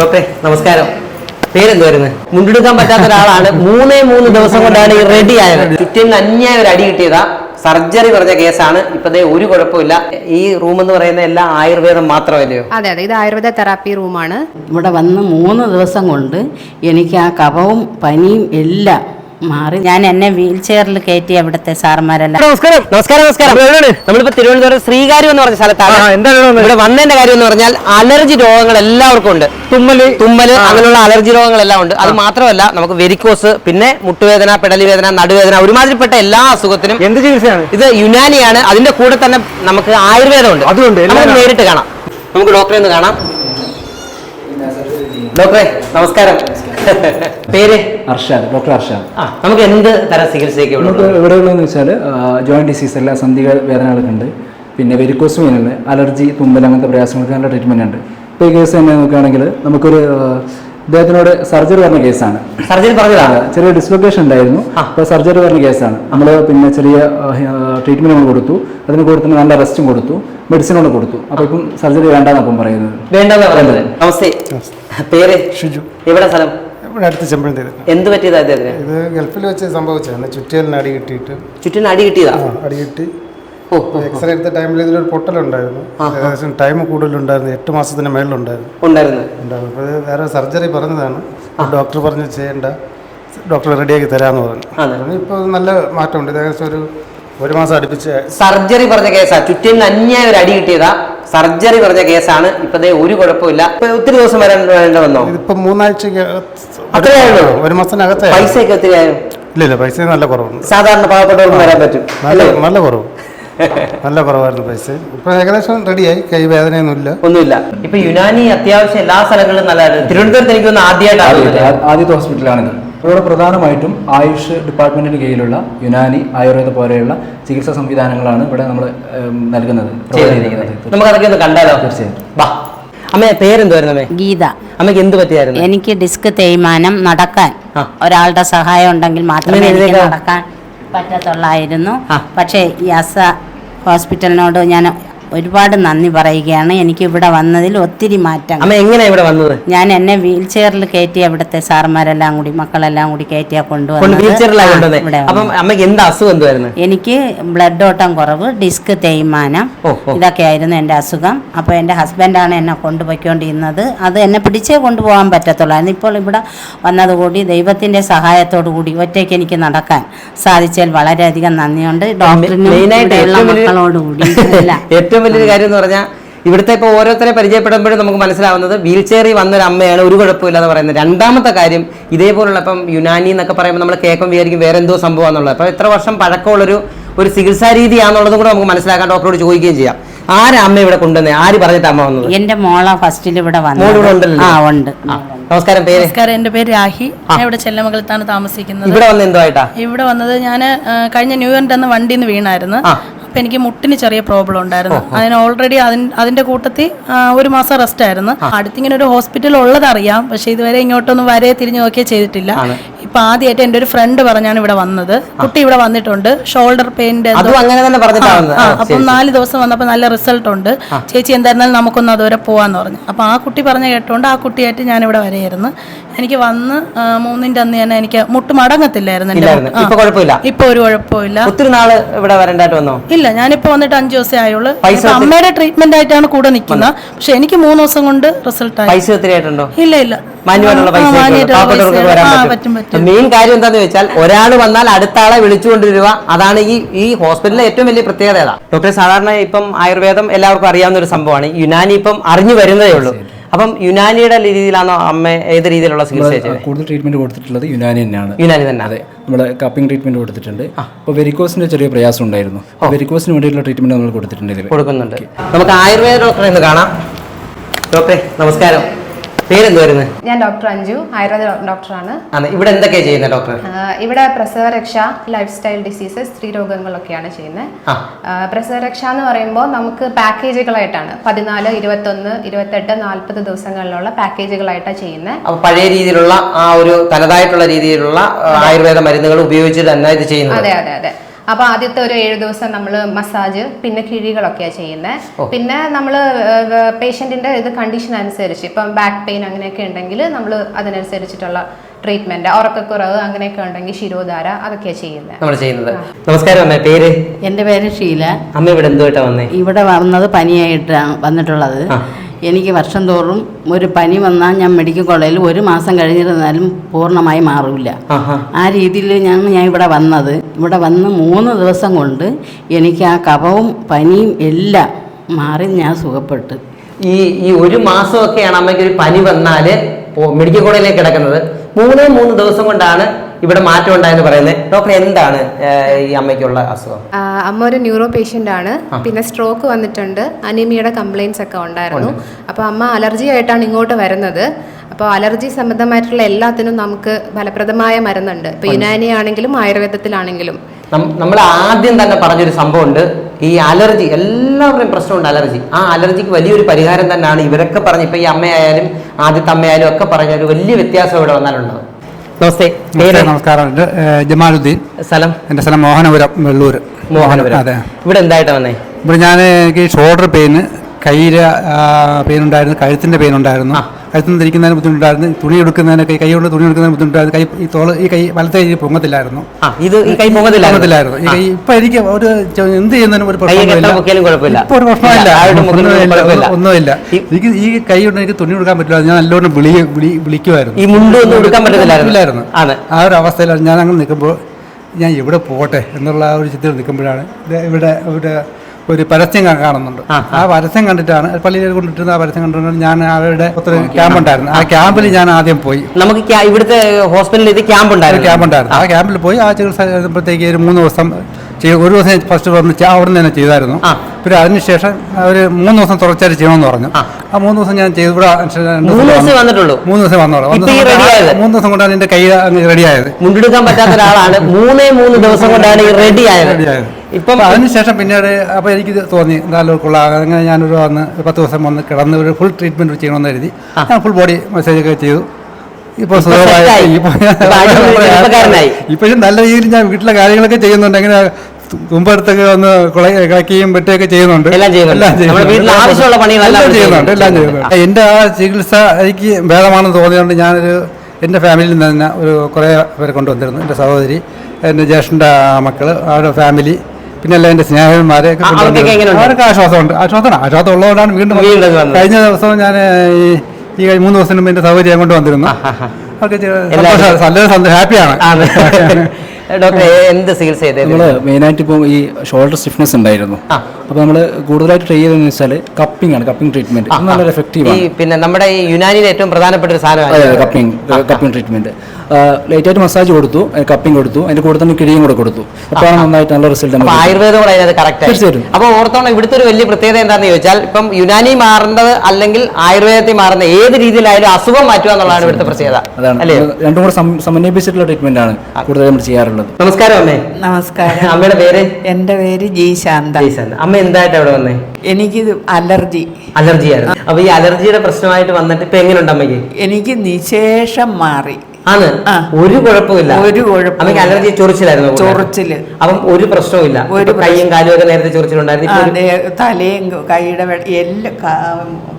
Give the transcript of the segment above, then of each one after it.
ഡോക്ടറെ നമസ്കാരം. പേരെന്തുവായിരുന്നു? മുണ്ടെടുക്കാൻ പറ്റാത്ത ഒരാളാണ്. മൂന്നേ മൂന്ന് ദിവസം കൊണ്ടാണ് ഈ റെഡി ആയത്. ചുറ്റിന് അന്യായ ഒരു അടി കിട്ടിയതാ. സർജറി പറഞ്ഞ കേസാണ്. ഇപ്പതേ ഒരു കുഴപ്പമില്ല. ഈ റൂം എന്ന് പറയുന്ന എല്ലാം ആയുർവേദം മാത്രമല്ലയോ? അതെ അതെ. ഇത് ആയുർവേദ തെറാപ്പി റൂമാണ് ഇവിടെ വന്ന് മൂന്ന് ദിവസം കൊണ്ട് എനിക്ക് ആ കഫവും പനിയും എല്ലാം മാറി. ഞാൻ എന്നെ വീൽ ചെയറിൽ കയറ്റി അവിടുത്തെ സാർമാരെല്ലാം നമസ്കാരം. നമസ്കാരം നമസ്കാരം. നമ്മളിപ്പോ തിരുവനന്തപുരം ശ്രീകാര്യം എന്ന് പറഞ്ഞ സ്ഥലത്താണ്. ഇവിടെ വന്നതിന്റെ കാര്യം എന്ന് പറഞ്ഞാൽ അലർജി രോഗങ്ങൾ എല്ലാവർക്കും ഉണ്ട്. തുമ്മൽ. തുമ്മൽ അങ്ങനെയുള്ള അലർജി രോഗങ്ങളെല്ലാം ഉണ്ട്. അത് മാത്രമല്ല നമുക്ക് വെരിക്കോസ് പിന്നെ മുട്ടുവേദന പെടലി വേദന നടുവേദന ഒരുമാതിരിപ്പെട്ട എല്ലാ അസുഖത്തിനും എന്ത് ചികിത്സയാണ്? ഇത് യുനാനിയാണ്. അതിന്റെ കൂടെ തന്നെ നമുക്ക് ആയുർവേദം ഉണ്ട്. അതുകൊണ്ട് നമുക്ക് നേരിട്ട് കാണാം. നമുക്ക് ഡോക്ടറെ ഒന്ന് കാണാം. ഡോക്ടറെ നമസ്കാരം. പേര് അർഷാദ് ഡോക്ടർ അർഷാദ് ആ. നമുക്ക് എന്ത് തരം ചികിത്സയൊക്കെ ഇവിടെ നമുക്ക് ഇവിടെ ഉള്ളതെന്ന് വെച്ചാൽ ജോയിന്റ് ഡിസീസ് എല്ലാ സന്ധികൾ വേദനകളൊക്കെ ഉണ്ട്. പിന്നെ വെരിക്കോസ് വെയിനുണ്ട് അലർജി തുമ്പൽ അങ്ങനത്തെ പ്രയാസങ്ങൾക്ക് നല്ല ട്രീറ്റ്മെന്റ് ഉണ്ട്. ഇപ്പോൾ ഈ കേസ് തന്നെ നോക്കുകയാണെങ്കിൽ നമുക്കൊരു അദ്ദേഹത്തിനോട് ഇദ്ദേഹത്തിനോട് സർജറി പറഞ്ഞ കേസാണ് സർജറി പറഞ്ഞതാണ് ചെറിയ ഡിസ്ലൊക്കേഷൻ ഉണ്ടായിരുന്നു. അപ്പോൾ സർജറി പറഞ്ഞ കേസാണ് നമ്മൾ പിന്നെ ചെറിയ ട്രീറ്റ്മെന്റ് നമ്മൾ കൊടുത്തു. അതിന് കൂടെ തന്നെ നല്ല റെസ്റ്റും കൊടുത്തു. മെഡിസിനോട് കൊടുത്തു. അപ്പോൾ ഇപ്പം സർജറി വേണ്ടെന്നപ്പം പറയുന്നത്. വേണ്ടെന്ന് പറയുന്നത്. നമസ്തേ. പേര്? ഷിജു. എവിടെ സ്ഥലം? ഇവിടെ അടുത്ത് ചെമ്പഴന്തേര് എന്ത് പറ്റിയതാ അദ്ദേഹത്തിന് ഇത് ഗൾഫിൽ വെച്ച് സംഭവിച്ചതാണ് ചുറ്റിയലിന് അടി കിട്ടിയിട്ട്. ചുറ്റിന് അടി കിട്ടിയതാ? ആ, അടി കിട്ടി. ഓ എക്സ്റേ എടുത്ത ടൈമിൽ ഇതിലൊരു പൊട്ടലുണ്ടായിരുന്നു. ഏകദേശം ടൈം കൂടുതലുണ്ടായിരുന്നു. എട്ട് മാസത്തിന് മേളിലുണ്ടായിരുന്നു. ഉണ്ടായിരുന്നു. ഉണ്ടായിരുന്നു. അപ്പോൾ ഇത് വേറെ സർജറി പറഞ്ഞതാണ്. ഡോക്ടർ പറഞ്ഞ് ചെയ്യേണ്ട. ഡോക്ടർ റെഡിയാക്കി തരാമെന്ന് പറഞ്ഞു. അതെ. പറഞ്ഞു ഇപ്പോൾ നല്ല മാറ്റമുണ്ട്. ഇത് ഏകദേശം ഒരു ഒരു മാസം അടുപ്പിച്ച് സർജറി പറഞ്ഞ കേസാ. ചുറ്റിന് അന്യായ ഒരു അടി കിട്ടിയതാ. സർജറി പറഞ്ഞ കേസാണ്. ഇപ്പതേ ഒരു കുഴപ്പമില്ല. ഇപ്പൊ ഒത്തിരി ദിവസം വരാൻ വേണ്ട വന്നോ? ഇപ്പൊ മൂന്നാഴ്ചക്ക് അത്രയേ ഉള്ളൂ? ഒരു മാസത്തിനകത്തെ പൈസയൊക്കെ ഒത്തിരി ആയോ ഇല്ല ഇല്ല പൈസ നല്ല കുറവുണ്ട്. സാധാരണ പാവപ്പെട്ടവർക്ക് വരാൻ പറ്റും. നല്ല നല്ല കുറവ്. നല്ല കുറവായിരുന്നു പൈസ ഇപ്പൊ ഏകദേശം റെഡിയായി. കൈ വേദനയൊന്നുമില്ല ഒന്നുമില്ല. ഇപ്പൊ യുനാനി അത്യാവശ്യം എല്ലാ സ്ഥലങ്ങളിലും നല്ലതായിരുന്നു. തിരുവനന്തപുരത്ത് എനിക്ക് ആദ്യമായിട്ട് ആദ്യമായിട്ടാണ് ആദ്യത്തെ ഹോസ്പിറ്റലാണിത് ഇവിടെ പ്രധാനമായിട്ടും ആയുഷ് ഡിപ്പാർട്ട്മെന്റിന് കീഴിലുള്ള യുനാനി ആയുർവേദ പോലെയുള്ള ചികിത്സാ സംവിധാനങ്ങളാണ് ഇവിടെ നമ്മൾ നൽകുന്നത് നമുക്ക് അതൊക്കെ കണ്ടാലോ? തീർച്ചയായും. വാ. അമ്മേ പേരെന്തുവായിരുന്നു അമ്മേ? ഗീത. അമ്മയ്ക്ക് എന്ത് പറ്റിയായിരുന്നു? എനിക്ക് ഡിസ്ക് തേയ്മാനം നടക്കാൻ ഒരാളുടെ സഹായം ഉണ്ടെങ്കിൽ മാത്രമേ എനിക്ക് നടക്കാൻ പറ്റത്തുള്ളായിരുന്നു. പക്ഷേ ഈ അസ ഹോസ്പിറ്റലിനോട് ഞാൻ ഒരുപാട് നന്ദി പറയുകയാണ്. എനിക്ക് ഇവിടെ വന്നതിൽ ഒത്തിരി മാറ്റം അമ്മ ഇവിടെ വന്നത്? ഞാൻ എന്നെ വീൽ ചെയറിൽ കയറ്റി അവിടുത്തെ സാർമാരെല്ലാം കൂടി മക്കളെല്ലാം കൂടി കയറ്റിയാ കൊണ്ട് കൊണ്ടുവന്നത് വീൽ ചെയറിലാണ് ആ, കൊണ്ടുവന്നത് ഇവിടെ അപ്പം അമ്മയ്ക്ക് എന്ത് അസുഖം എന്തുവായിരുന്നു? എനിക്ക് ബ്ലഡ് ഓട്ടം കുറവ് ഡിസ്ക് തേയ്മാനം ഇതൊക്കെ ആയിരുന്നു എന്റെ അസുഖം. അപ്പൊ എന്റെ ഹസ്ബൻഡാണ് എന്നെ കൊണ്ടുപോയിക്കൊണ്ടിരുന്നത്. അത് എന്നെ പിടിച്ചേ കൊണ്ടുപോകാൻ പറ്റത്തുള്ളായിരുന്നു ഇപ്പോൾ ഇവിടെ വന്നതുകൂടി ദൈവത്തിന്റെ സഹായത്തോടു കൂടി ഒറ്റയ്ക്ക് എനിക്ക് നടക്കാൻ സാധിച്ചാൽ വളരെയധികം നന്ദിയുണ്ട്. ഡോക്ടറിനും ഏറ്റവും മക്കളോടുകൂടി എല്ലാം ഏറ്റവും വലിയൊരു കാര്യം എന്ന് പറഞ്ഞാൽ ഇവിടുത്തെ ഇപ്പോൾ ഓരോരുത്തരെ പരിചയപ്പെടുമ്പോഴും നമുക്ക് മനസ്സിലാവുന്നത് വീൽ ചെയറിൽ വന്നൊരു അമ്മയാണ് ഒരു കുഴപ്പമില്ല എന്ന് പറയുന്നത്. രണ്ടാമത്തെ കാര്യം ഇതേപോലുള്ള ഇപ്പം യുനാനി എന്നൊക്കെ പറയുമ്പോൾ നമ്മൾ കേൾക്കും വിചാരിക്കും വേറെ എന്തോ സംഭവമാണെന്നുള്ളത്. അപ്പോൾ എത്ര വർഷം പഴക്കമുള്ളൊരു ഒരു ചികിത്സാ രീതിയാണെന്നുള്ളതും കൂടെ നമുക്ക് മനസ്സിലാക്കാൻ ഡോക്ടറോട് ചോദിക്കുകയും ചെയ്യാം. ആരാ അമ്മ ഇവിടെ കൊണ്ടുവന്നത് ആര് പറഞ്ഞിട്ട് അമ്മ വന്നത്? എന്റെ മോള ഫസ്റ്റിൽ ഇവിടെ വന്നു ആ ഉണ്ട്. നമസ്കാരം പേര്? നമസ്കാരം എന്റെ പേര് രാഹി. ഞാൻ ഇവിടെ ചെല്ലമംഗലത്താണ് താമസിക്കുന്നത്. ഇവിടെ വന്ന് വന്നത് ഞാൻ കഴിഞ്ഞ ന്യൂ ഇയറിന്റെ അന്ന് വണ്ടിയിൽ നിന്ന് വീണായിരുന്നു അപ്പം എനിക്ക് മുട്ടിന് ചെറിയ പ്രോബ്ലം ഉണ്ടായിരുന്നു. അതിന് ഓൾറെഡി അതിന്റെ കൂട്ടത്തിൽ ഒരു മാസം റെസ്റ്റ് ആയിരുന്നു. അടുത്തിങ്ങനെ ഒരു ഹോസ്പിറ്റൽ ഉള്ളതറിയാം പക്ഷേ ഇതുവരെ ഇങ്ങോട്ടൊന്നും വരെ തിരിഞ്ഞു നോക്കിയേ ചെയ്തിട്ടില്ല. ഇപ്പൊ ആദ്യമായിട്ട് എന്റെ ഒരു ഫ്രണ്ട് പറഞ്ഞാണ് ഇവിടെ വന്നത്. കുട്ടി ഇവിടെ വന്നിട്ടുണ്ട്. ഷോൾഡർ പെയിന്റെ അപ്പം നാല് ദിവസം വന്നപ്പോൾ നല്ല റിസൾട്ട് ഉണ്ട്. ചേച്ചി എന്തായിരുന്നാലും നമുക്കൊന്ന് അതുവരെ പോവാന്ന് പറഞ്ഞു. അപ്പൊ ആ കുട്ടി പറഞ്ഞ കേട്ടോണ്ട് ആ കുട്ടിയായിട്ട് ഞാൻ ഇവിടെ വരെയായിരുന്നു. എനിക്ക് വന്ന് മൂന്നിന്റെ അന്ന് തന്നെ എനിക്ക് മുട്ട് മടങ്ങത്തില്ലായിരുന്നു. മുട്ട്. ആ. ഇപ്പൊ കുഴപ്പമില്ല? ഇപ്പൊ ഒരു കുഴപ്പമില്ല. ഒത്തിരി നാൾ ഇവിടെ വരണ്ടായിട്ട് വന്നോ? ഇല്ല ഞാനിപ്പോ വന്നിട്ട് അഞ്ചു ദിവസമേ ആയുള്ളൂ. പൈസ ഇപ്പൊ അമ്മയുടെ ട്രീറ്റ്മെന്റ് ആയിട്ടാണ് കൂടെ നിൽക്കുന്നത്. പക്ഷെ എനിക്ക് മൂന്ന് ദിവസം കൊണ്ട് റിസൾട്ട് ആയി. പൈസ ഒത്തിരി ആയിട്ടുണ്ടോ? ഇല്ല ഇല്ല. മാന്യമായിട്ടുള്ള ആ, പൈസ മാന്യമായിട്ടുള്ള പാവപ്പെട്ടവർക്ക് പൈസ. വരാൻ ആ, പറ്റും. മെയിൻ കാര്യം എന്താന്ന് വെച്ചാൽ ഒരാൾ വന്നാൽ അടുത്ത ആളെ വിളിച്ചുകൊണ്ടിരുക. അതാണ് ഈ ഈ ഹോസ്പിറ്റലിലെ ഏറ്റവും വലിയ പ്രത്യേകത. ഏതാ ഡോക്ടർ സാധാരണ ഇപ്പം ആയുർവേദം എല്ലാവർക്കും അറിയാവുന്ന ഒരു സംഭവമാണ്. യുനാനി ഇപ്പം അറിഞ്ഞു വരുന്നതേ ഉള്ളൂ. അപ്പം യുനാനിയുടെ രീതിയിലാണോ അമ്മ ഏത് രീതിയിലുള്ള ചികിത്സ ചെയ്തത്? കൂടുതൽ ട്രീറ്റ്മെന്റ് കൊടുത്തിട്ടുള്ളത് യുനാനി തന്നെയാണ്. യുനാനി തന്നെ അതെ നമ്മൾ കപ്പിംഗ് ട്രീറ്റ്മെന്റ് കൊടുത്തിട്ടുണ്ട്. അപ്പോൾ വെരിക്കോസിന്റെ ചെറിയ പ്രയാസം ഉണ്ടായിരുന്നു. വെരിക്കോസിന് വേണ്ടിയിട്ടുള്ള ട്രീറ്റ്മെന്റ് നമ്മൾ കൊടുത്തിട്ടുണ്ട് കൊടുക്കുന്നുണ്ട്. നമുക്ക് ആയുർവേദ ഡോക്ടറെ ഒന്ന് കാണാം. ഡോക്ടറെ നമസ്കാരം. പേരെന്തുവായിരുന്നു ഞാൻ ഡോക്ടർ അഞ്ജു ആയുർവേദ ഡോക്ടറാണ്. ഇവിടെ എന്തൊക്കെ ചെയ്യുന്നത് ഡോക്ടർ? ഇവിടെ പ്രസവരക്ഷ ലൈഫ് സ്റ്റൈൽ ഡിസീസസ് സ്ത്രീ രോഗങ്ങളൊക്കെയാണ് ചെയ്യുന്നത് പ്രസവരക്ഷ എന്ന് പറയുമ്പോൾ നമുക്ക് പാക്കേജുകളായിട്ടാണ് പതിനാല് ഇരുപത്തൊന്ന് ഇരുപത്തെട്ട് നാൽപ്പത് ദിവസങ്ങളിലുള്ള പാക്കേജുകളായിട്ടാണ് ചെയ്യുന്നത് പഴയ രീതിയിലുള്ള ആ ഒരു തനതായിട്ടുള്ള രീതിയിലുള്ള ആയുർവേദ മരുന്നുകൾ ഉപയോഗിച്ച് തന്നെ ഇത് ചെയ്യുന്നത്. അതെ അതെ അതെ. അപ്പൊ ആദ്യത്തെ ഒരു ഏഴ് ദിവസം നമ്മൾ മസാജ് പിന്നെ കിഴികളൊക്കെയാണ് ചെയ്യുന്നത് പിന്നെ നമ്മൾ പേഷ്യന്റിന്റെ ഇത് കണ്ടീഷൻ അനുസരിച്ച് ഇപ്പം ബാക്ക് പെയിൻ അങ്ങനെയൊക്കെ ഉണ്ടെങ്കിൽ നമ്മൾ അതിനനുസരിച്ചിട്ടുള്ള ട്രീറ്റ്മെന്റ് ഉറക്കക്കുറവ് അങ്ങനെയൊക്കെ ഉണ്ടെങ്കിൽ ശിരോധാര അതൊക്കെയാണ് ചെയ്യുന്നത് നമ്മൾ ചെയ്യുന്നത്. നമസ്കാരം അമ്മ പേര്? എന്റെ പേര് ഷീല. അമ്മ ഇവിടെ ഇവിടെ വന്നത് പനിയായിട്ടാണ് വന്നിട്ടുള്ളത്. എനിക്ക് വർഷം തോറും ഒരു പനി വന്നാൽ ഞാൻ മെഡിക്കൽ കോളേജിൽ ഒരു മാസം കഴിഞ്ഞിരുന്നാലും പൂർണമായി മാറില്ല ആ രീതിയിൽ ഞാൻ ഞാൻ ഇവിടെ വന്നത്. ഇവിടെ വന്ന് മൂന്ന് ദിവസം കൊണ്ട് എനിക്ക് ആ കഫവും പനിയും എല്ലാം മാറി ഞാൻ സുഖപ്പെട്ടു. ഈ ഈ ഒരു മാസമൊക്കെയാണ് അമ്മയ്ക്ക് ഒരു പനി വന്നാൽ മെഡിക്കൽ കോളേജിലേക്ക് കിടക്കുന്നത്. മൂന്ന് മൂന്ന് ദിവസം കൊണ്ടാണ് ഇവിടെ മാറ്റം ഉണ്ടായെന്ന് പറയുന്നത്. ഡോക്ടർ എന്താണ് ഈ അമ്മയ്ക്കുള്ള അസുഖം? അമ്മ ഒരു ന്യൂറോ പേഷ്യന്റ് ആണ്. പിന്നെ സ്ട്രോക്ക് വന്നിട്ടുണ്ട്. അനീമിയുടെ കംപ്ലയിൻസ് ഒക്കെ ഉണ്ടായിരുന്നു. അപ്പോൾ അമ്മ അലർജി ആയിട്ടാണ് ഇങ്ങോട്ട് വരുന്നത്. അപ്പോൾ അലർജി സംബന്ധമായിട്ടുള്ള എല്ലാത്തിനും നമുക്ക് ഫലപ്രദമായ മരുന്നുണ്ട്. ഇപ്പോൾ യുനാനി ആണെങ്കിലും ആയുർവേദത്തിലാണെങ്കിലും. നമ്മൾ ആദ്യം തന്നെ പറഞ്ഞൊരു സംഭവമുണ്ട്. ഈ അലർജി എല്ലാവരുടെയും പ്രശ്നമുണ്ട് അലർജി ആ അലർജിക്ക് വലിയൊരു പരിഹാരം തന്നെയാണ്. ഇവരൊക്കെ പറഞ്ഞ് ഇപ്പൊ ഈ അമ്മയായാലും ആദ്യത്തെ അമ്മയായാലും ഒക്കെ പറഞ്ഞ ഒരു വലിയ വ്യത്യാസം ഇവിടെ വന്നാലുള്ളത് നമസ്തേ പേര്? നമസ്കാരം, എന്റെ ജമാലുദ്ദീൻ. സ്ഥലം? എന്റെ സ്ഥലം മോഹനപുരം വെള്ളൂർ മോഹനപുരം. അതെ. ഇവിടെ എന്തായിട്ടാ വന്നേ? ഇവിടെ ഞാൻ എനിക്ക് ഷോൾഡർ പെയിന് കയ്യിലെ പെയിനുണ്ടായിരുന്നു കഴുത്തിന്റെ പെയിനുണ്ടായിരുന്നു കഴുത്തിൽ നിന്ന് തിരിക്കുന്നതിന് ബുദ്ധിമുട്ടായിരുന്നു തുണി എടുക്കുന്നതിനൊക്കെ കൈ കൊണ്ട് തുണി എടുക്കുന്നതിന് ബുദ്ധിമുട്ടായിരുന്നു കൈ ഈ തോൾ ഈ കൈ വലത്തെ കൈ പൊങ്ങത്തില്ലായിരുന്നു. ഇത് ഈ കൈ പൊങ്ങത്തില്ല പൊങ്ങത്തില്ലായിരുന്നു. ഈ കൈ ഇപ്പം എനിക്ക് ഒരു എന്ത് ചെയ്യുന്നതിനും ഒരു പ്രശ്നമില്ല ഇപ്പോൾ ഒരു പ്രശ്നമില്ല ഒന്നുമില്ല, എനിക്ക് ഈ കൈ കൊണ്ട് എനിക്ക് തുണി കൊടുക്കാൻ പറ്റില്ല. ഞാൻ നല്ലോണം വിളി വിളി വിളിക്കുമായിരുന്നു. ഈ മുണ്ട് ഒന്നും എടുക്കാൻ പറ്റത്തില്ലായിരുന്നു. ആ ഒരു അവസ്ഥയിലാണ് ഞാൻ അങ്ങനെ നിൽക്കുമ്പോൾ ഞാൻ എവിടെ പോട്ടെ എന്നുള്ള ആ ഒരു ചിത്രം നിൽക്കുമ്പോഴാണ് ഇവിടെ ഇവിടെ ഒരു പരസ്യം കാണുന്നുണ്ട്. ആ പരസ്യം കണ്ടിട്ടാണ് പള്ളിയിൽ കൊണ്ടിട്ടിരുന്ന ആ പരസ്യം കണ്ടിട്ടാണ് ഞാൻ അവരുടെ ക്യാമ്പ് ഉണ്ടായിരുന്നു ആ ക്യാമ്പിൽ ഞാൻ ആദ്യം പോയി. നമുക്ക് ഇവിടുത്തെ ഹോസ്പിറ്റലിൽ ഇത് ക്യാമ്പ് ഉണ്ടായിരുന്നു. ക്യാമ്പ് ഉണ്ടായിരുന്നു. ആ ക്യാമ്പിൽ പോയി ആ ചികിത്സ ഒരു മൂന്ന് ദിവസം ഒരു ദിവസം ഫസ്റ്റ് വന്ന് അവിടെ നിന്ന് തന്നെ ചെയ്തായിരുന്നു. പിന്നെ അതിനുശേഷം അവർ മൂന്ന് ദിവസം തുടർച്ചയായിട്ട് ചെയ്യണമെന്ന് പറഞ്ഞു. ആ. മൂന്ന് ദിവസം ഞാൻ ചെയ്തു ഇവിടെ മൂന്ന് ദിവസം വന്നിട്ടുള്ളൂ. മൂന്ന് ദിവസം വന്നോളൂ. ഇപ്പൊ മൂന്ന് ദിവസം കൊണ്ടാണ് എന്റെ കൈ റെഡിയായത് മുണ്ടെടുക്കാൻ പറ്റാത്ത ഒരാളാണ്. മൂന്നേ മൂന്ന് ദിവസം കൊണ്ടാണ് ഈ റെഡിയായത് ഇപ്പം അതിനുശേഷം പിന്നീട് അപ്പോൾ എനിക്ക് തോന്നി എന്തായാലും കൊള്ളാം അങ്ങനെ ഞാനൊരു വന്ന് പത്ത് ദിവസം വന്ന് കിടന്ന് ഒരു ഫുൾ ട്രീറ്റ്മെന്റ് ചെയ്യണമെന്ന് കരുതി. ഞാൻ ഫുൾ ബോഡി മസാജ് ഒക്കെ ചെയ്തു. ഇപ്പോൾ സുഖമായി. ഇപ്പൊ ഇപ്പോഴും നല്ല രീതിയിൽ ഞാൻ വീട്ടിലെ കാര്യങ്ങളൊക്കെ ചെയ്യുന്നുണ്ട്. അങ്ങനെ തുമ്പടുത്തൊക്കെ വന്ന് കുള- കിളക്കുകയും വെട്ടുകയൊക്കെ ചെയ്യുന്നുണ്ട്. എല്ലാം ചെയ്യുന്നുണ്ട്. ആവശ്യമുള്ള പണികളെല്ലാം ചെയ്യുന്നുണ്ട്. എല്ലാം ചെയ്യുന്നുണ്ട്. എന്റെ ആ ചികിത്സ എനിക്ക് ഭേദമാണെന്ന് തോന്നിയതുകൊണ്ട് ഞാനൊരു എന്റെ ഫാമിലിയിൽ നിന്ന് തന്നെ ഒരു കുറെ പേരെ കൊണ്ടുവന്നിരുന്നു. എന്റെ സഹോദരി എന്റെ ജ്യേഷ്ഠന്റെ മക്കൾ അവരുടെ ഫാമിലി പിന്നെ അല്ല എന്റെ സ്നേഹിതന്മാരെ കൊണ്ടുവന്നിരുന്നു. എങ്ങനെയുണ്ട്? അവർക്ക് ആശ്വാസമുണ്ട്. ആശ്വാസമാണ്. ആശ്വാസം ഉള്ളതുകൊണ്ടാണ് വീണ്ടും. കഴിഞ്ഞ ദിവസം ഞാൻ ഈ ഈ കഴിഞ്ഞ മൂന്ന് ദിവസം മുമ്പ് എന്റെ സഹോദരി കൊണ്ട് വന്നിരുന്നു അവർക്ക് നല്ല ഹാപ്പിയാണ് ഡോക്ടർ എന്ത് ചികിത്സ ചെയ്തത് നമ്മൾ മെയിനായിട്ട് ഇപ്പോൾ ഈ ഷോൾഡർ സ്റ്റിഫ്നെസ് ഉണ്ടായിരുന്നു. അപ്പൊ അപ്പോൾ നമ്മൾ കൂടുതലായിട്ട് ട്രൈ ചെയ്തതെന്ന് വെച്ചാൽ കപ്പിംഗ് ആണ് കപ്പിംഗ് ട്രീറ്റ്മെന്റ് നല്ല എഫക്റ്റീവ് ആണ്. പിന്നെ നമ്മുടെ ഈ യുനാനിയിലെ ഏറ്റവും പ്രധാനപ്പെട്ട ഒരു സാധനമാണ് കപ്പിംഗ് കപ്പിംഗ് ട്രീറ്റ്മെന്റ് ലൈറ്റായിട്ട് മസാജ് കൊടുത്തു കപ്പിംഗ് കൊടുത്തു അതിന്റെ കൂടെ തന്നെ കിഴിയും കൂടെ കൊടുത്തു. അപ്പോഴാണ് നന്നായിട്ട് നല്ല റിസൾട്ട് ആയുർവേദം കൂടെ അതിനകത്ത് കറക്റ്റ് തീർച്ചയായിട്ടും. അപ്പൊ ഓർത്തോണം ഇവിടുത്തെ ഒരു വലിയ പ്രത്യേകത എന്താണെന്ന് ചോദിച്ചാൽ ഇപ്പം യുനാനി മാറേണ്ടത് അല്ലെങ്കിൽ ആയുർവേദത്തിൽ മാറുന്ന ഏത് രീതിയിലായാലും അസുഖം മാറ്റുക എന്നുള്ളതാണ് ഇവിടുത്തെ പ്രത്യേകത. അതാണ്. അല്ലേ? രണ്ടും കൂടെ സമന്വയിപ്പിച്ചിട്ടുള്ള ട്രീറ്റ്മെന്റ് ആണ് കൂടുതൽ നമ്മൾ ചെയ്യാറുള്ളത്. നമസ്കാരം അമ്മേ. നമസ്കാരം. അമ്മയുടെ പേര്? എന്റെ പേര് ജി ശാന്ത. അമ്മ എന്തായിട്ട് അവിടെ വന്നേ? എനിക്ക് അലർജി അലർജി. ആയിരുന്നു അപ്പൊ ഈ അലർജിയുടെ പ്രശ്നമായിട്ട് വന്നിട്ട് ഇപ്പൊ എങ്ങനെയുണ്ട് അമ്മയ്ക്ക്? എനിക്ക് നിശേഷം മാറി. ആണ്. ഒരു കുഴപ്പമില്ല ഒരു അമ്മയ്ക്ക് അലർജി ചൊറിച്ചിലായിരുന്നു. ചൊറിച്ചിൽ. അപ്പം ഒരു പ്രശ്നവും ഒരു കൈയും കാലും ഒക്കെ നേരത്തെ ചൊറിച്ചിലുണ്ടായിരുന്നു. തലയും കൈയുടെ എല്ലാം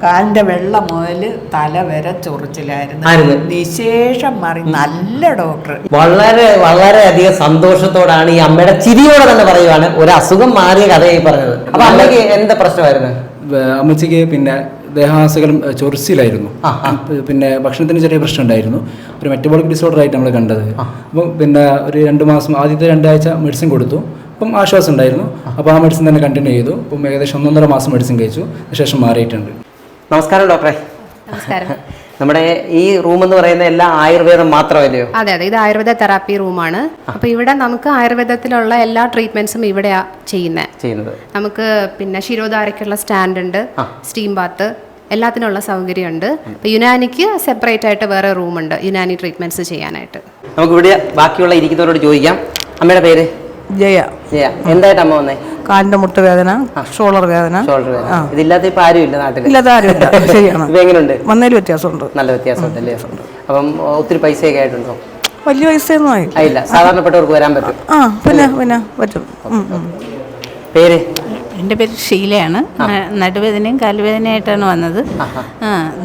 കാലിന്റെ വെള്ളം മുതൽ തല വരെ ചൊറിച്ചിലായിരുന്നു. നിശേഷം മാറി. നല്ല ഡോക്ടർ. വളരെ വളരെ അധികം സന്തോഷത്തോടാണ് ഈ അമ്മയുടെ ചിരിയോടെ തന്നെ പറയുവാണ്. ഒരു അസുഖം മാറിയ കഥയായി പറഞ്ഞത്. അപ്പൊ അമ്മയ്ക്ക് എന്താ പ്രശ്നമായിരുന്നു? അമ്മച്ചിക്ക് പിന്നെ ദേഹാസകലം ചൊറിച്ചിലായിരുന്നു. പിന്നെ ഭക്ഷണത്തിന് ചെറിയ പ്രശ്നം ഉണ്ടായിരുന്നു ഒരു മെറ്റബോളിക് ഡിസോർഡർ ആയിട്ട് നമ്മൾ കണ്ടത് അപ്പം പിന്നെ ഒരു രണ്ട് മാസം ആദ്യത്തെ രണ്ടാഴ്ച മെഡിസിൻ കൊടുത്തു. അപ്പം ആശ്വാസം ഉണ്ടായിരുന്നു. അപ്പോൾ ആ മെഡിസിൻ തന്നെ കണ്ടിന്യൂ ചെയ്തു. അപ്പം ഏകദേശം ഒന്നൊന്നര മാസം മെഡിസിൻ കഴിച്ചു. ശേഷം മാറിയിട്ടുണ്ട്. നമസ്കാരം ഡോക്ടറെ. നമസ്കാരം. നമ്മുടെ ഈ റൂം എന്ന് പറയുന്ന എല്ലാം ആയുർവേദം മാത്രമല്ലയോ? അതെ അതെ. ഇത് ആയുർവേദ തെറാപ്പി റൂമാണ് അപ്പൊ ഇവിടെ നമുക്ക് ആയുർവേദത്തിലുള്ള എല്ലാ ട്രീറ്റ്മെന്റ്സും ഇവിടെയാ ചെയ്യുന്നത്. നമുക്ക് പിന്നെ ശിരോധാരയ്ക്കുള്ള സ്റ്റാൻഡ് ഉണ്ട് സ്റ്റീം ബാത്ത് എല്ലാത്തിനുള്ള സൗകര്യമുണ്ട്. അപ്പോൾ യുനാനിക്ക് സെപ്പറേറ്റ് ആയിട്ട് വേറെ ഉണ്ട് യുനാനി ട്രീറ്റ്മെന്റ്സ് ചെയ്യാനായിട്ട്. നമുക്ക് ഇവിടെ ബാക്കിയുള്ള ഇരിക്കുന്നവരോട് ചോദിക്കാം. അമ്മയുടെ പേര്? ജയ. ജയ എന്തായിട്ട് അമ്മ വന്നേ കാലിന്റെ മുട്ട് വേദന ഷോളർ വേദന. ഷോൾഡർ വേദന. ഇതില്ലാത്ത ഇപ്പൊ ആരും ഇല്ല നാട്ടിൽ ഇല്ലാത്ത ആരുമില്ല. ശരിയാണ്. ഇപ്പൊ എങ്ങനെയുണ്ട് വന്നതിൽ വ്യത്യാസമുണ്ട്. നല്ല വ്യത്യാസമുണ്ടല്ലേ? അപ്പം ഒത്തിരി പൈസയൊക്കെ ആയിട്ടുണ്ടോ? വലിയ പൈസയൊന്നും ആയില്ല. സാധാരണപ്പെട്ടവർക്ക് വരാൻ പറ്റും. ആ പിന്നെ പിന്നെ പറ്റും. പേര്? എന്റെ പേര് ഷീലയാണ്. നടുവേദനയും കാലുവേദനയായിട്ടാണ് വന്നത്.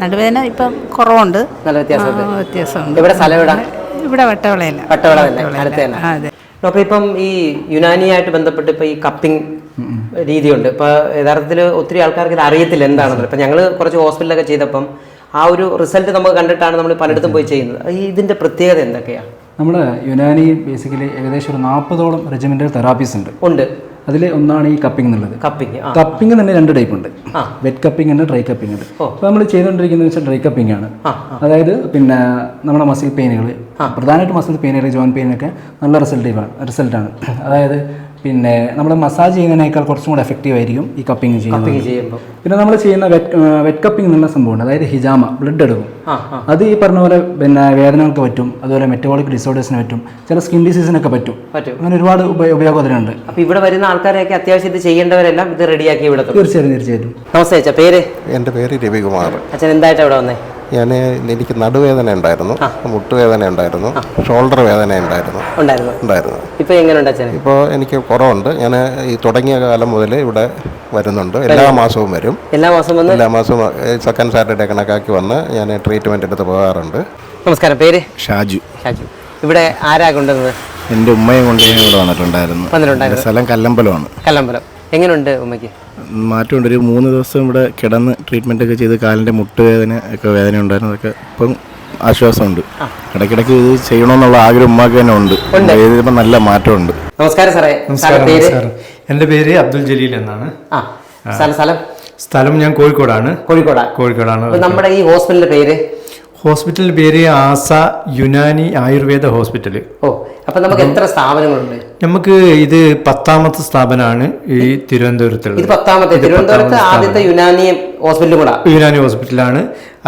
നടുവേദന ഇപ്പം കുറവുണ്ട്. നല്ല വ്യത്യാസമുണ്ട്. ഇവിടെ ഇവിടെ വട്ടവളയല്ല വട്ടവള അതെ. ഡോക്ടർ ഇപ്പം ഈ യുനാനിയായിട്ട് ബന്ധപ്പെട്ട് ഇപ്പൊ ഈ കപ്പിംഗ് രീതിയുണ്ട്. ഇപ്പൊ യഥാർത്ഥത്തിൽ ഒത്തിരി ആൾക്കാർക്ക് ഇത് അറിയത്തില്ല എന്താണെന്ന്. ഇപ്പൊ ഞങ്ങൾ കുറച്ച് ഹോസ്പിറ്റലൊക്കെ ചെയ്തപ്പം ആ ഒരു റിസൾട്ട് നമുക്ക് കണ്ടിട്ടാണ് നമ്മൾ പലയിടത്തും പോയി ചെയ്യുന്നത്. ഈ ഇതിന്റെ പ്രത്യേകത എന്തൊക്കെയാ? നമ്മുടെ യുനാനി ബേസിക്കലി ഏകദേശം ഒരു നാൽപ്പതോളം റെജിമെന്റൽ തെറാപ്പീസ് ഉണ്ട്. ഉണ്ട്. അതിൽ ഒന്നാണ് ഈ കപ്പിംഗ് എന്നുള്ളത്. കപ്പിംഗ് കപ്പിംഗ് തന്നെ രണ്ട് ടൈപ്പ് ഉണ്ട്. വെറ്റ് കപ്പിംഗ് ഉണ്ട് ഡ്രൈ കപ്പിംഗ് ഉണ്ട്. അപ്പോൾ നമ്മൾ ചെയ്തുകൊണ്ടിരിക്കുന്നത് വെച്ചാൽ ഡ്രൈ കപ്പിംഗ് ആണ്. അതായത് പിന്നെ നമ്മുടെ മസിൽ പെയിനുകൾ പ്രധാനമായിട്ട് മസിൽ പെയിനുകൾ ജോയിൻ പെയിനൊക്കെ നല്ല റിസൾട്ടീവാണ് റിസൾട്ടാണ് അതായത് പിന്നെ നമ്മൾ മസാജ് ചെയ്യുന്നതിനേക്കാൾ കുറച്ചും കൂടെ എഫക്റ്റീവ് ആയിരിക്കും ഈ കപ്പിംഗ് ചെയ്യുന്നത്. ചെയ്യുമ്പോൾ പിന്നെ നമ്മൾ ചെയ്യുന്ന വെറ്റ് വെറ്റ് കപ്പിംഗ് എന്നുള്ള സംഭവമുണ്ട്. അതായത് ഹിജാമ ബ്ലഡ് എടുക്കും. അത് ഈ പറഞ്ഞ പോലെ പിന്നെ വേദനകൾക്ക് പറ്റും. അതുപോലെ മെറ്റബോളിക് ഡിസോർഡേഴ്സിന് പറ്റും. ചില സ്കിൻ ഡിസീസിനൊക്കെ പറ്റും. പറ്റും. അങ്ങനെ ഒരുപാട് ഉപ- ഉപയോഗം അതിനുണ്ട് അപ്പൊ ഇവിടെ വരുന്ന ആൾക്കാരെയൊക്കെ അത്യാവശ്യം ഇത് ചെയ്യേണ്ടവരെല്ലാം ഇത് റെഡിയാക്കി ഇവിടെ തീർച്ചയായിട്ടും തീർച്ചയായിട്ടും നമസ്തേ അച്ഛാ. പേര്? എന്റെ പേര് രവികുമാർ. അച്ഛൻ എന്തായിട്ടാണ് ഇവിടെ വന്നേ? ഞാൻ എനിക്ക് നടുവേദന ഉണ്ടായിരുന്നു. മുട്ടുവേദന ഉണ്ടായിരുന്നു. ഷോൾഡർ വേദന ഉണ്ടായിരുന്നു. ഉണ്ടായിരുന്നു. ഇപ്പോൾ എങ്ങനെ എങ്ങനെയുണ്ട് ഇപ്പോൾ എനിക്ക് കുറവുണ്ട്. ഞാൻ ഈ തുടങ്ങിയ കാലം മുതൽ ഇവിടെ വരുന്നുണ്ട്. എല്ലാ മാസവും വരും. എല്ലാ മാസവും വന്ന്? എല്ലാ മാസവും സെക്കൻഡ് സാറ്റർഡേ കണക്കാക്കി വന്ന് ഞാൻ ട്രീറ്റ്മെന്റ് എടുത്ത് പോകാറുണ്ട്. നമസ്കാരം. പേര്? ഷാജു. ഷാജു. ഇവിടെ ആരാ കൊണ്ടുവന്നത്? എന്റെ ഉമ്മയും കൊണ്ട് ഞാൻ ഇവിടെ വന്നിട്ടുണ്ടായിരുന്നു. സ്ഥലം കല്ലമ്പലമാണ്. കല്ലമ്പലം. എങ്ങനെയുണ്ട് ഉമ്മയ്ക്ക്? മാറ്റമുണ്ട്. ഒരു മൂന്ന് ദിവസം ഇവിടെ കിടന്ന് ട്രീറ്റ്മെന്റ് ഒക്കെ ചെയ്ത് കാലിന്റെ മുട്ടുവേദന ഒക്കെ വേദന ഉണ്ടായിരുന്നു. അതൊക്കെ ഇപ്പം ആശ്വാസമുണ്ട്. ഇടയ്ക്കിടയ്ക്ക് ഇത് ചെയ്യണമെന്നുള്ള ആഗ്രഹം ഉമ്മാക്ക് തന്നെ ഉണ്ട്. നല്ല മാറ്റമുണ്ട്. നമസ്കാരം സാറേ. നമസ്കാരം പേര്? എന്റെ പേര് അബ്ദുൽ ജലീൽ എന്നാണ്. ആ. സ്ഥലം? സ്ഥലം ഞാൻ കോഴിക്കോടാണ്. കോഴിക്കോടാ. കോഴിക്കോടാണ്. നമ്മുടെ ഈ ഹോസ്പിറ്റലിന്റെ പേര്? ഹോസ്പിറ്റലിന്റെ പേര് ആസ യുനാനി ആയുർവേദ ഹോസ്പിറ്റൽ ഓ അപ്പൊ നമുക്ക് എത്ര സ്ഥാപനങ്ങളുണ്ട്? നമുക്ക് ഇത് പത്താമത്തെ സ്ഥാപനമാണ് ഈ തിരുവനന്തപുരത്തുള്ളത്. ഇത് പത്താമത്തെ തിരുവനന്തപുരത്ത് ആദ്യത്തെ യുനാനി ഹോസ്പിറ്റലും കൂടാ? യുനാനി ഹോസ്പിറ്റലാണ്.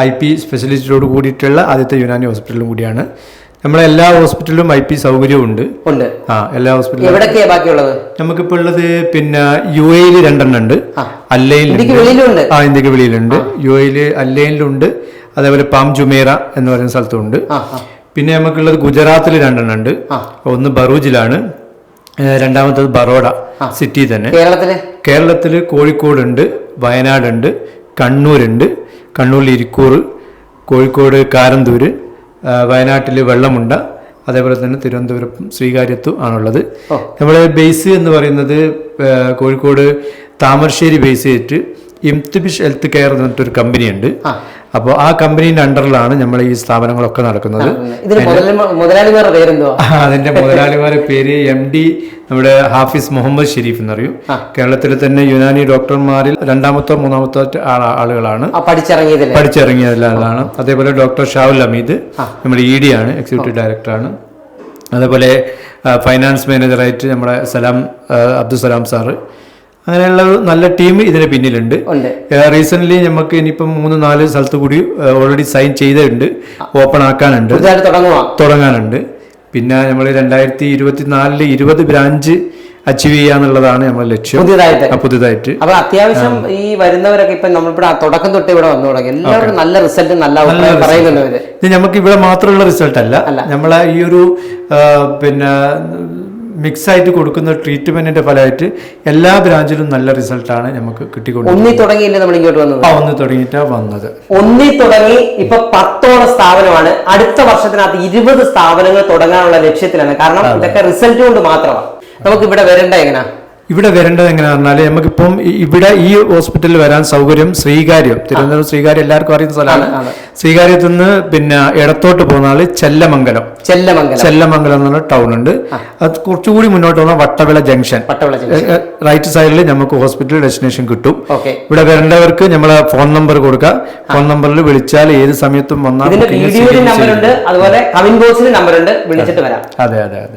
ഐ പി സ്പെഷ്യലിസ്റ്റോട് കൂടിയിട്ടുള്ള ആദ്യത്തെ യുനാനി ഹോസ്പിറ്റലും കൂടിയാണ്. നമ്മളെ എല്ലാ ഹോസ്പിറ്റലിലും ഐ പി സൗകര്യവും ഉണ്ട്. ഉണ്ട് ആ എല്ലാ ഹോസ്പിറ്റലും എവിടൊക്കെയാ ബാക്കിയുള്ളത്? നമുക്കിപ്പോൾ ഉള്ളത് പിന്നെ യു എയിൽ രണ്ടെണ്ണം ഉണ്ട്. അല്ലയിലുണ്ട് ആ ഇന്ത്യയ്ക്ക് വെളിയിലുണ്ട്. യു എയിൽ അല്ലയിലുണ്ട്. അതേപോലെ പാം ജുമേറ എന്ന് പറയുന്ന സ്ഥലത്തുണ്ട്. പിന്നെ നമുക്കുള്ളത് ഗുജറാത്തിൽ രണ്ടെണ്ണം ഉണ്ട് ഒന്ന് ബറൂജിലാണ്. രണ്ടാമത്തത് ബറോഡ സിറ്റി തന്നെ. കേരളത്തിൽ? കേരളത്തിൽ കോഴിക്കോടുണ്ട് വയനാടുണ്ട് കണ്ണൂരുണ്ട് കണ്ണൂരിൽ ഇരിക്കൂർ കോഴിക്കോട് കാരന്തൂര് ആ, വയനാട്ടിൽ വെള്ളമുണ്ട അതേപോലെ തന്നെ തിരുവനന്തപുരം സ്വീകാര്യത്വം ആണുള്ളത്. നമ്മുടെ ബേസ് എന്ന് പറയുന്നത് കോഴിക്കോട് താമരശ്ശേരി ബേസ് ചെയ്തിട്ട് ഇംതുബിഷ് ഹെൽത്ത് കെയർ എന്ന് പറഞ്ഞിട്ടൊരു കമ്പനിയുണ്ട് അപ്പോൾ ആ കമ്പനീന്റെ അണ്ടറിലാണ് നമ്മൾ ഈ സ്ഥാപനങ്ങളൊക്കെ നടക്കുന്നത്. അതിന്റെ മുതലാളിമാരുടെ പേര് എം ഡി നമ്മുടെ ഹാഫിസ് മുഹമ്മദ് ഷെരീഫ് എന്നറിയും കേരളത്തിൽ തന്നെ യുനാനി ഡോക്ടർമാരിൽ രണ്ടാമത്തോ മൂന്നാമത്തോ ആളുകളാണ്. പഠിച്ചിറങ്ങിയതിലാണ് അതേപോലെ ഡോക്ടർ ഷാവുൽ അമീദ് നമ്മുടെ ഇ ഡി ആണ് എക്സിക്യൂട്ടീവ് ഡയറക്ടറാണ് അതേപോലെ ഫൈനാൻസ് മാനേജറായിട്ട് നമ്മുടെ സലാം അബ്ദുസലാം സാറ്. അങ്ങനെയുള്ള ഒരു നല്ല ടീം ഇതിന് പിന്നിലുണ്ട്. റീസെന്റ് നമുക്ക് ഇനിയിപ്പം മൂന്ന് നാല് സ്ഥലത്ത് കൂടി ഓൾറെഡി സൈൻ ചെയ്തിട്ടുണ്ട്. ഓപ്പൺ ആക്കാനുണ്ട്. തുടങ്ങാനുണ്ട്. പിന്നെ നമ്മൾ രണ്ടായിരത്തി ഇരുപത്തിനാലിൽ ഇരുപത് ബ്രാഞ്ച് അച്ചീവ് ചെയ്യാന്നുള്ളതാണ് നമ്മുടെ ലക്ഷ്യം. പുതിയതായിട്ട്. പുതിയതായിട്ട്. അപ്പൊ അത്യാവശ്യം ഈ വരുന്നവരൊക്കെ ഇപ്പൊ നമ്മളിവിടെ തുടക്കം തൊട്ട് ഇവിടെ വന്നു തുടങ്ങി. എല്ലാവരും നല്ല റിസൾട്ട് നല്ല പറയുന്നുണ്ട് ഇത് നമുക്ക് ഇവിടെ മാത്രമുള്ള റിസൾട്ട് അല്ല. നമ്മളെ ഈ ഒരു പിന്നെ മിക്സ് ആയിട്ട് കൊടുക്കുന്ന ട്രീറ്റ്മെന്റിന്റെ ഫലമായിട്ട് എല്ലാ ബ്രാഞ്ചിലും നല്ല റിസൾട്ടാണ് നമുക്ക് കിട്ടിക്കൊണ്ടത് ഒന്നി തുടങ്ങിയില്ലേ നമ്മൾ ഇങ്ങോട്ട് വന്നത്? ആ ഒന്ന് തുടങ്ങിയിട്ടാ വന്നത്. ഒന്നി തുടങ്ങി ഇപ്പൊ പത്തോളം സ്ഥാപനമാണ്. അടുത്ത വർഷത്തിനകത്ത് ഇരുപത് സ്ഥാപനങ്ങൾ തുടങ്ങാനുള്ള ലക്ഷ്യത്തിലാണ്. കാരണം ഇതൊക്കെ റിസൾട്ട് കൊണ്ട് മാത്രമാണ്. നമുക്ക് ഇവിടെ വരണ്ട എങ്ങനെയാ ഇവിടെ വരേണ്ടത് എങ്ങനെയാണെന്ന് പറഞ്ഞാൽ നമുക്കിപ്പം ഇവിടെ ഈ ഹോസ്പിറ്റലിൽ വരാൻ സൗകര്യം ശ്രീകാര്യം. തിരുവനന്തപുരം ശ്രീകാര്യം എല്ലാവർക്കും അറിയുന്ന സ്ഥലമാണ്. ശ്രീകാര്യത്തിൽ നിന്ന് പിന്നെ ഇടത്തോട്ട് പോകുന്ന ആൾ ചെല്ലമംഗലം. ചെല്ലമംഗലം. ചെല്ലമംഗലം എന്നുള്ള ടൗൺ ഉണ്ട്. അത് കുറച്ചുകൂടി മുന്നോട്ട് പോകുന്ന വട്ടവിള ജംഗ്ഷൻ റൈറ്റ് സൈഡിൽ നമുക്ക് ഹോസ്പിറ്റൽ ഡെസ്റ്റിനേഷൻ കിട്ടും. ഇവിടെ വരേണ്ടവർക്ക് നമ്മളെ ഫോൺ നമ്പർ കൊടുക്കുക ഫോൺ നമ്പറിൽ വിളിച്ചാൽ ഏത് സമയത്തും വന്നാൽ അതുപോലെ കമന്റ് ബോക്സിൽ വിളിച്ചിട്ട് വരാം. അതെ അതെ അതെ.